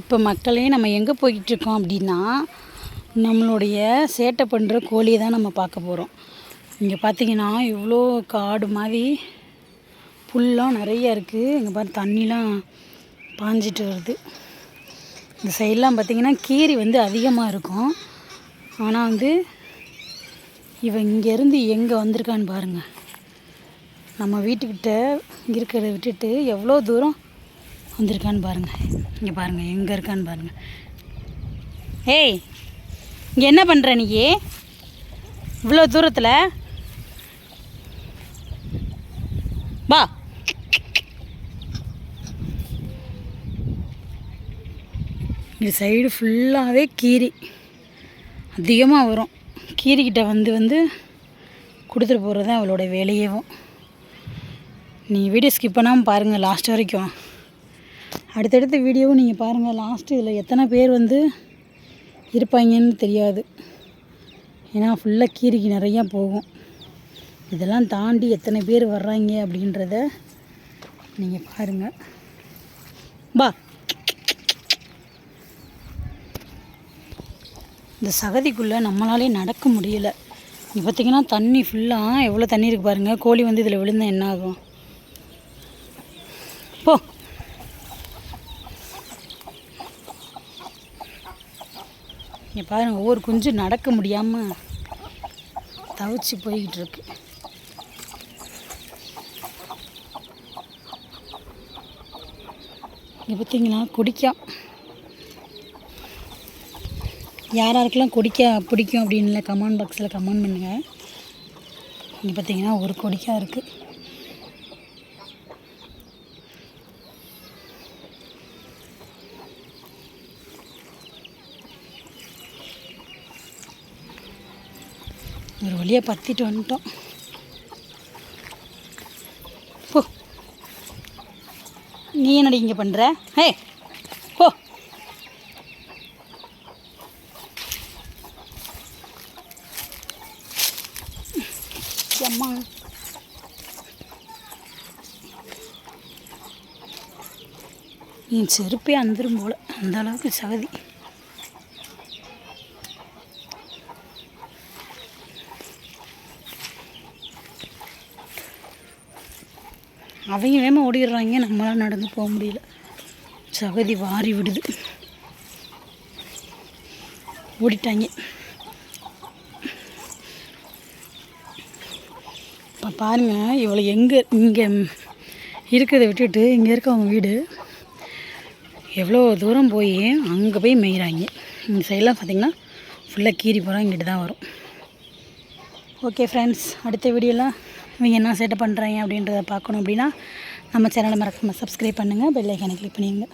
இப்போ மக்களே நம்ம எங்கே போய்கிட்டுருக்கோம் அப்படின்னா நம்மளுடைய சேட்டை பண்ணுற கோழியை தான் நம்ம பார்க்க போகிறோம் இங்கே பார்த்தீங்கன்னா இவ்வளோ காடு மாதிரி புல்லாம் நிறைய இருக்குது இங்கே பாரு தண்ணிலாம் பாஞ்சிட்டு வருது. இந்த சைட்லாம் பார்த்திங்கன்னா கீரி வந்து அதிகமாக இருக்கும். ஆனால் வந்து இவன் இங்கேருந்து எங்கே வந்திருக்கான்னு பாருங்கள் நம்ம வீட்டுக்கிட்ட இருக்கிறத விட்டுட்டு எவ்வளோ தூரம் வந்திருக்கான்னு பாருங்கள் இங்கே பாருங்கள் எங்கே இருக்கான்னு பாருங்கள் ஏய் இங்கே என்ன பண்ணுற நீ? இவ்வளோ தூரத்தில்? வா. இந்த சைடு ஃபுல்லாகவே கீரி. அதிகமாக வரும். கீரிக்கிட்ட வந்து வந்து கொடுத்துட்டு போகிறது தான் அவளோட வேலையேவும். நீ வீடியோ ஸ்கிப் பண்ணாமல் பாருங்கள் லாஸ்ட் வரைக்கும். அடுத்தடுத்த வீடியோவும் நீங்கள் பாருங்கள் லாஸ்ட்டு இதில் எத்தனை பேர் வந்து இருப்பாங்கன்னு தெரியாது. ஏன்னா ஃபுல்லாக கீரிக்கு நிறையா போகும். இதெல்லாம் தாண்டி எத்தனை பேர் வர்றாங்க அப்படின்றத நீங்கள் பாருங்கள் பா. இந்த சகதிக்குள்ளே நம்மளாலே நடக்க முடியல. இங்கே பார்த்தீங்கன்னா தண்ணி ஃபுல்லாக எவ்வளோ தண்ணி இருக்குது பாருங்கள் கோழி வந்து இதில் விழுந்தால் என்ன ஆகும்? போ. இங்கே பாருங்கள் ஒவ்வொரு குஞ்சு நடக்க முடியாமல் தவிச்சு போய்கிட்டு இருக்கு. இங்கே பார்த்தீங்கன்னா குடிக்கா. யார் யாருக்கெல்லாம் குடிக்க பிடிக்கும் அப்படின்னு கமெண்ட் பாக்ஸில் கமெண்ட் பண்ணுங்கள் இங்கே பார்த்தீங்கன்னா ஒரு கொடிக்கா இருக்குது ஒரு வழியாக பற்றிட்டு வந்துட்டோம். போ. நீ என்னடி இங்கே பண்ணுற ஹே போ. அம்மா. என் செருப்பே அந்துரும் போல. அந்த அளவுக்கு சகதி. அவங்க வேகமாக ஓடிடுறாங்க. நம்மளால் நடந்து போக முடியல. சகதி வாரி விடுது. ஓடிட்டாங்க. இப்போ பாருங்கள் இவ்வளோ எங்கே இங்கே இருக்கிறத விட்டுட்டு இங்கே இருக்க அவங்க வீடு எவ்வளோ தூரம் போய் அங்கே போய் மேய்கிறாங்க இந்த சைடெலாம் பார்த்திங்கன்னா ஃபுல்லாக கீறி போகிறோம் இங்கிட்டு தான் வரும். ஓகே ஃப்ரெண்ட்ஸ் அடுத்த வீடியோலாம் இவங்க என்ன சேட்டை பண்ணுறாங்க அப்படின்றத பார்க்கணும் அப்படின்னா நம்ம சேனலை மறக்காமல் சப்ஸ்கிரைப் பண்ணுங்கள் பெல் கிளிக் பண்ணிடுங்க.